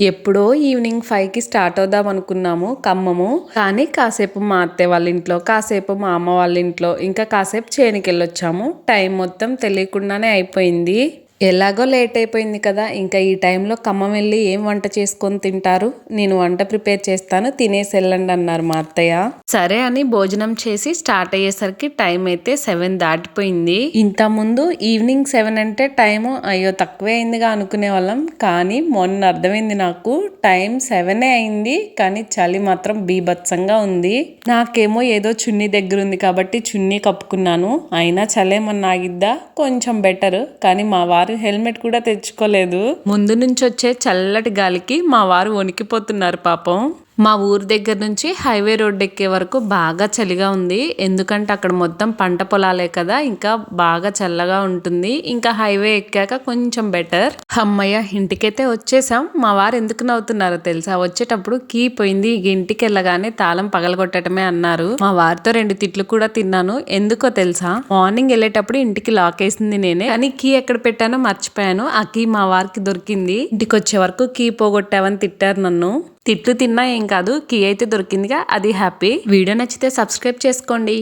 ఎప్పుడో ఈవినింగ్ ఫైవ్కి స్టార్ట్ అవుదాం అనుకున్నాము ఖమ్మము. కానీ కాసేపు మా అత్తే వాళ్ళ ఇంట్లో కాసేపు మా అమ్మ వాళ్ళ ఇంట్లో ఇంకా కాసేపు చేనికి వెళ్ళొచ్చాము టైం మొత్తం తెలియకుండానే అయిపోయింది. ఎలాగో లేట్ అయిపోయింది కదా ఇంకా ఈ టైంలో ఖమ్మం వెళ్ళి ఏం వంట చేసుకొని తింటారు? నేను వంట ప్రిపేర్ చేస్తాను తినేసి వెళ్ళండి అన్నారు మా అత్తయ్య. సరే అని భోజనం చేసి స్టార్ట్ అయ్యేసరికి టైం అయితే సెవెన్ దాటిపోయింది. ఇంత ముందు ఈవినింగ్ సెవెన్ అంటే టైము అయ్యో తక్కువే అయిందిగా అనుకునే వాళ్ళం కానీ మొన్న అర్థమైంది నాకు టైం సెవెనే అయింది కానీ చలి మాత్రం బీభత్సంగా ఉంది. నాకేమో ఏదో చున్నీ దగ్గర ఉంది కాబట్టి చున్నీ కప్పుకున్నాను అయినా చలేమన్నా ఆగిద్దా? కొంచెం బెటర్ కానీ మా వారు హెల్మెట్ కూడా తెచ్చుకోలేదు. ముందు నుంచి వచ్చే చల్లటి గాలికి మా వారు వణికిపోతున్నారు పాపం. మా ఊరు దగ్గర నుంచి హైవే రోడ్ ఎక్కే వరకు బాగా చలిగా ఉంది. ఎందుకంటే అక్కడ మొత్తం పంట పొలాలే కదా ఇంకా బాగా చల్లగా ఉంటుంది. ఇంకా హైవే ఎక్కాక కొంచెం బెటర్. అమ్మయ్య ఇంటికైతే వచ్చేసాం. మా వారు ఎందుకు నవ్వుతున్నారో తెలుసా? వచ్చేటప్పుడు కీ పోయింది. ఇంటికి వెళ్ళగానే తాళం పగలగొట్టడమే అన్నారు. మా వారితో రెండు తిట్లు కూడా తిన్నాను. ఎందుకో తెలుసా? మార్నింగ్ వెళ్ళేటప్పుడు ఇంటికి లాక్ వేసింది నేనే. కానీ కీ ఎక్కడ పెట్టానో మర్చిపోయాను. ఆ కీ మా వారికి దొరికింది. ఇంటికి వచ్చే వరకు కీ పోగొట్టావని తిట్టారు నన్ను. తిట్లు తిన్నా ఏం కాదు కీ అయితే దొరికిందిగా అది హ్యాపీ. వీడియో నచ్చితే సబ్స్క్రైబ్ చేసుకోండి.